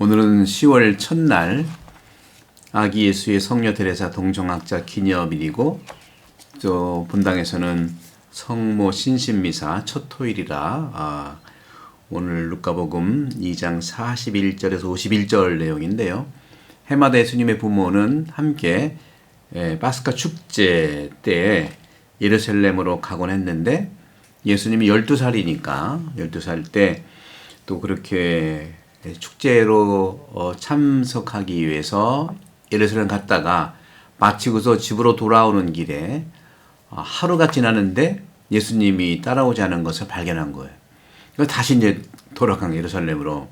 오늘은 10월 첫날 아기 예수의 성녀 테레사 동정학자 기념일이고 또 본당에서는 성모 신신미사 첫 토일이라 아, 오늘 루카복음 2장 41절에서 51절 내용인데요. 해마다 예수님의 부모는 함께 예, 파스카 축제 때 예루살렘으로 가곤 했는데 예수님이 12살이니까 12살 때 또 그렇게 축제로 어, 참석하기 위해서 예루살렘 갔다가 마치고서 집으로 돌아오는 길에 어, 하루가 지나는데 예수님이 따라오지 않은 것을 발견한 거예요. 다시 이제 돌아간 예루살렘으로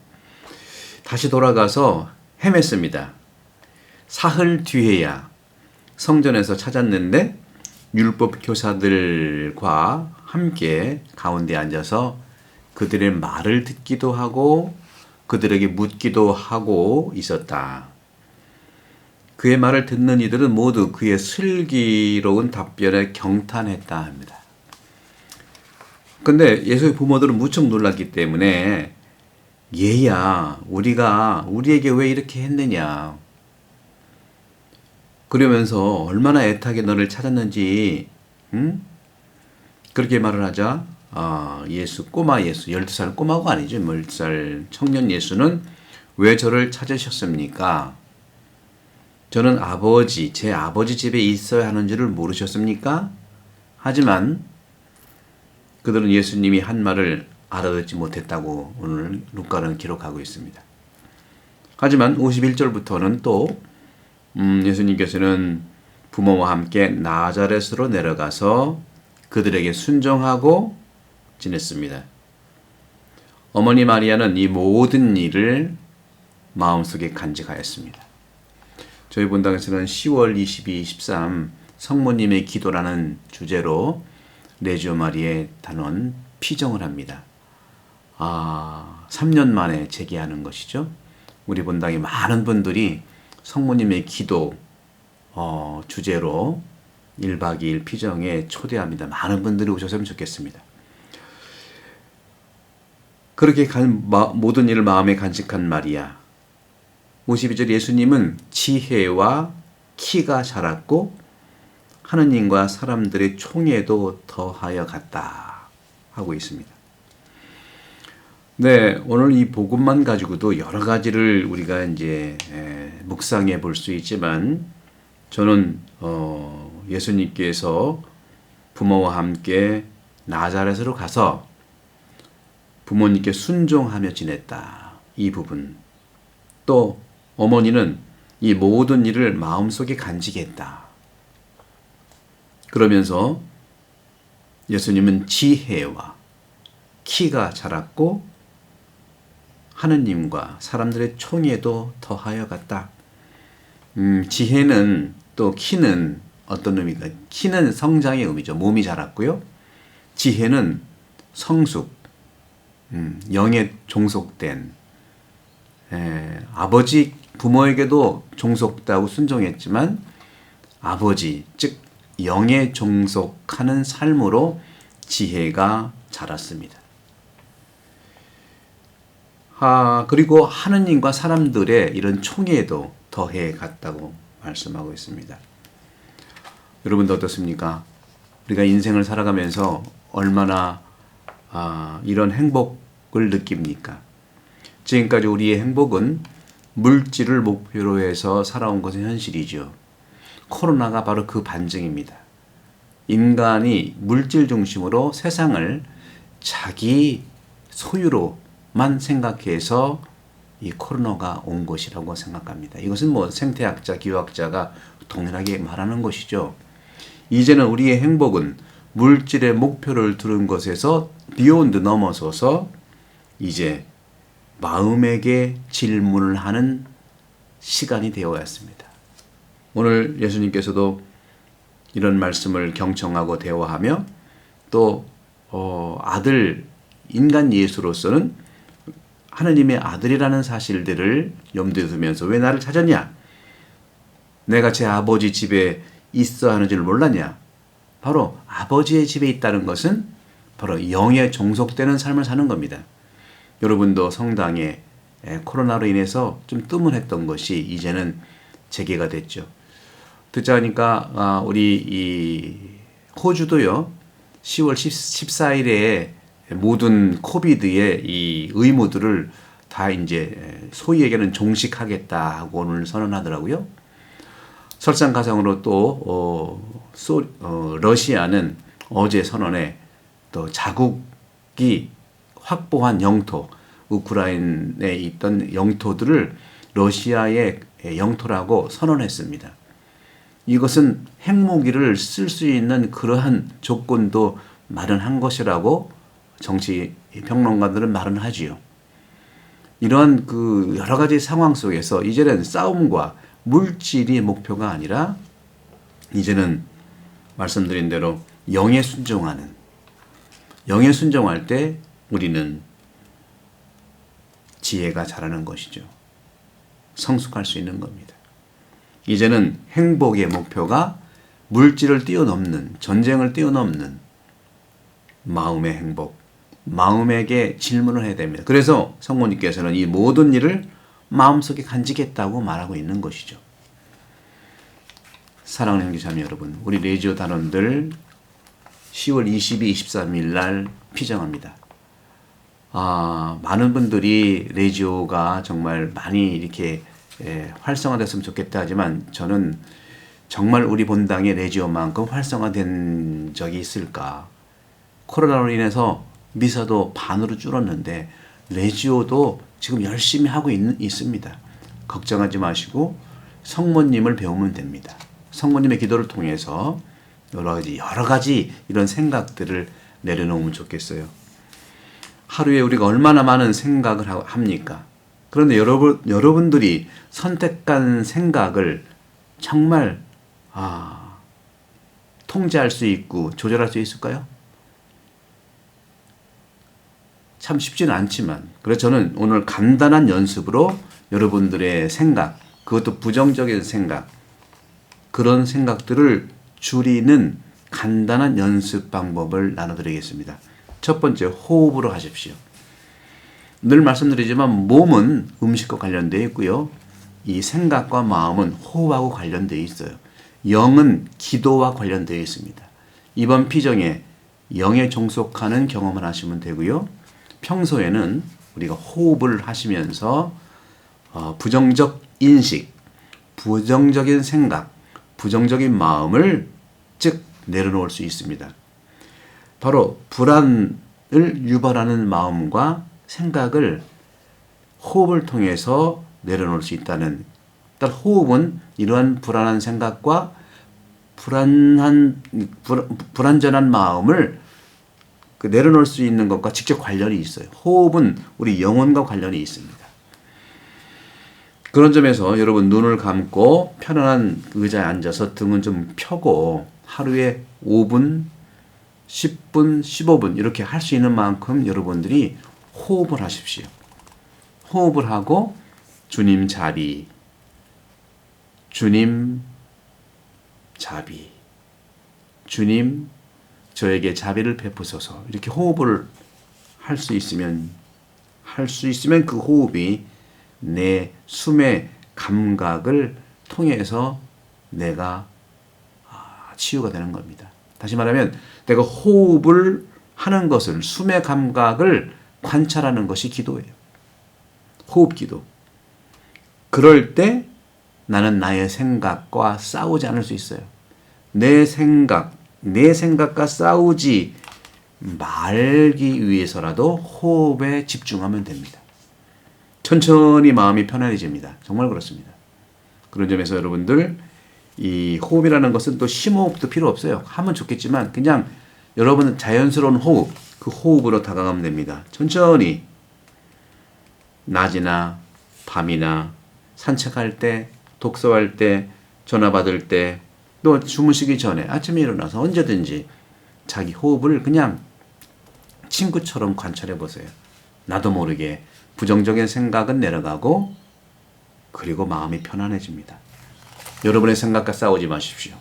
다시 돌아가서 헤맸습니다. 사흘 뒤에야 성전에서 찾았는데 율법 교사들과 함께 가운데 앉아서 그들의 말을 듣기도 하고 그들에게 묻기도 하고 있었다. 그의 말을 듣는 이들은 모두 그의 슬기로운 답변에 경탄했다 합니다. 근데 예수의 부모들은 무척 놀랐기 때문에 얘야, 우리가 우리에게 왜 이렇게 했느냐. 그러면서 얼마나 애타게 너를 찾았는지, 응? 그렇게 말을 하자 어, 예수, 꼬마 예수, 12살 꼬마가 아니죠. 12살 청년 예수는 왜 저를 찾으셨습니까? 저는 아버지, 제 아버지 집에 있어야 하는 줄을 모르셨습니까? 하지만 그들은 예수님이 한 말을 알아듣지 못했다고 오늘 루카는 기록하고 있습니다. 하지만 51절부터는 또 음, 예수님께서는 부모와 함께 나자렛으로 내려가서 그들에게 순종하고 지냈습니다. 어머니 마리아는 이 모든 일을 마음속에 간직하였습니다. 저희 본당에서는 10월 22, 23 성모님의 기도라는 주제로 레지오 마리의 단원 피정을 합니다. 아, 3년 만에 재개하는 것이죠. 우리 본당에 많은 분들이 성모님의 기도 어, 주제로 1박 2일 피정에 초대합니다. 많은 분들이 오셨으면 좋겠습니다. 그렇게 간, 마, 모든 일을 마음에 간직한 마리아. 52절 예수님은 지혜와 키가 자랐고 하느님과 사람들의 총애도 더하여 갔다 하고 있습니다. 네, 오늘 이 복음만 가지고도 여러 가지를 우리가 이제 에, 묵상해 볼 수 있지만 저는 어, 예수님께서 부모와 함께 나자렛으로 가서 부모님께 순종하며 지냈다. 이 부분. 또 어머니는 이 모든 일을 마음속에 간직했다. 그러면서 예수님은 지혜와 키가 자랐고 하느님과 사람들의 총애도 더하여 갔다. 음, 지혜는 또 키는 어떤 의미가? 키는 성장의 의미죠. 몸이 자랐고요. 지혜는 성숙, 음, 영에 종속된 에, 아버지 부모에게도 종속하고 순종했지만 아버지 즉 영에 종속하는 삶으로 지혜가 자랐습니다. 아, 그리고 하느님과 사람들의 이런 총애도 더해 갔다고 말씀하고 있습니다. 여러분도 어떻습니까? 우리가 인생을 살아가면서 얼마나 아, 이런 행복을 느낍니까? 지금까지 우리의 행복은 물질을 목표로 해서 살아온 것은 현실이죠. 코로나가 바로 그 반증입니다. 인간이 물질 중심으로 세상을 자기 소유로만 생각해서 이 코로나가 온 것이라고 생각합니다. 이것은 뭐 생태학자, 기후학자가 동일하게 말하는 것이죠. 이제는 우리의 행복은 물질의 목표를 두는 것에서 비욘드 넘어서서 이제 마음에게 질문을 하는 시간이 되어왔습니다. 오늘 예수님께서도 이런 말씀을 경청하고 대화하며 또 어, 아들 인간 예수로서는 하느님의 아들이라는 사실들을 염두에 두면서 왜 나를 찾았냐? 내가 제 아버지 집에 있어 하는 줄 몰랐냐? 바로 아버지의 집에 있다는 것은 바로 영에 종속되는 삶을 사는 겁니다. 여러분도 성당에 에, 코로나로 인해서 좀 뜸을했던 것이 이제는 재개가 됐죠. 듣자 하니까 아, 우리 이 호주도요. 10월 14일에 모든 코비드의 이 의무들을 다 이제 소위 얘기하는 종식하겠다 고 오늘 선언하더라고요. 설상가상으로 또 어, 소, 어, 러시아는 어제 선언에 또 자국이 확보한 영토, 우크라이나에 있던 영토들을 러시아의 영토라고 선언했습니다. 이것은 핵무기를 쓸 수 있는 그러한 조건도 마련한 것이라고 정치 평론가들은 말은 하지요. 이런 그 여러 가지 상황 속에서 이제는 싸움과 물질이 목표가 아니라 이제는 말씀드린 대로 영에 순종하는 영에 순종할 때 우리는 지혜가 자라는 것이죠. 성숙할 수 있는 겁니다. 이제는 행복의 목표가 물질을 뛰어넘는 전쟁을 뛰어넘는 마음의 행복, 마음에게 질문을 해야 됩니다. 그래서 성모님께서는 이 모든 일을 마음속에 간직했다고 말하고 있는 것이죠. 사랑하는 형제자매 여러분, 우리 레지오 단원들 10월 22, 23일 날 피정합니다. 아, 많은 분들이 레지오가 정말 많이 이렇게 예, 활성화됐으면 좋겠다 하지만 저는 정말 우리 본당의 레지오만큼 활성화된 적이 있을까? 코로나로 인해서 미사도 반으로 줄었는데 레지오도 지금 열심히 하고 있, 있습니다. 걱정하지 마시고 성모님을 배우면 됩니다. 성모님의 기도를 통해서 여러 가지 여러 가지 이런 생각들을 내려놓으면 좋겠어요. 하루에 우리가 얼마나 많은 생각을 합니까? 그런데 여러분 여러분들이 선택한 생각을 정말 아, 통제할 수 있고 조절할 수 있을까요? 참 쉽지는 않지만 그래서 저는 오늘 간단한 연습으로 여러분들의 생각 그것도 부정적인 생각 그런 생각들을 줄이는 간단한 연습 방법을 나눠드리겠습니다. 첫 번째 호흡으로 하십시오. 늘 말씀드리지만 몸은 음식과 관련되어 있고요. 이 생각과 마음은 호흡하고 관련되어 있어요. 영은 기도와 관련되어 있습니다. 이번 피정에 영에 종속하는 경험을 하시면 되고요. 평소에는 우리가 호흡을 하시면서 어, 부정적 인식, 부정적인 생각, 부정적인 마음을 즉 내려놓을 수 있습니다. 바로 불안을 유발하는 마음과 생각을 호흡을 통해서 내려놓을 수 있다는 일 호흡은 이러한 불안한 생각과 불안한 불안전한 마음을 그 내려놓을 수 있는 것과 직접 관련이 있어요. 호흡은 우리 영혼과 관련이 있습니다. 그런 점에서 여러분 눈을 감고 편안한 의자에 앉아서 등은 좀 펴고 하루에 5분, 10분, 15분 이렇게 할 수 있는 만큼 여러분들이 호흡을 하십시오. 호흡을 하고 주님 자비, 주님 자비, 주님 저에게 자비를 베푸소서 이렇게 호흡을 할 수 있으면 할 수 있으면 그 호흡이 내 숨의 감각을 통해서 내가 아, 치유가 되는 겁니다. 다시 말하면 내가 호흡을 하는 것을 숨의 감각을 관찰하는 것이 기도예요. 호흡 기도. 그럴 때 나는 나의 생각과 싸우지 않을 수 있어요. 내 생각, 내 생각과 싸우지 말기 위해서라도 호흡에 집중하면 됩니다. 천천히 마음이 편안해집니다. 정말 그렇습니다. 그런 점에서 여러분들 이 호흡이라는 것은 또 심호흡도 필요 없어요. 하면 좋겠지만 그냥 여러분 자연스러운 호흡, 그 호흡으로 다가가면 됩니다. 천천히 낮이나 밤이나 산책할 때, 독서할 때, 전화 받을 때, 또 주무시기 전에 아침에 일어나서 언제든지 자기 호흡을 그냥 친구처럼 관찰해 보세요. 나도 모르게 부정적인 생각은 내려가고 그리고 마음이 편안해집니다. 여러분의 생각과 싸우지 마십시오.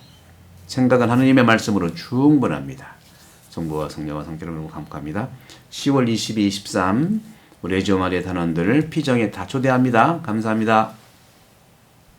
생각은 하느님의 말씀으로 충분합니다. 성부와 성령과 성령을 감사합니다. 10월 22, 23 우리 레지오 마리아 단원들을 피정에 다 초대합니다. 감사합니다.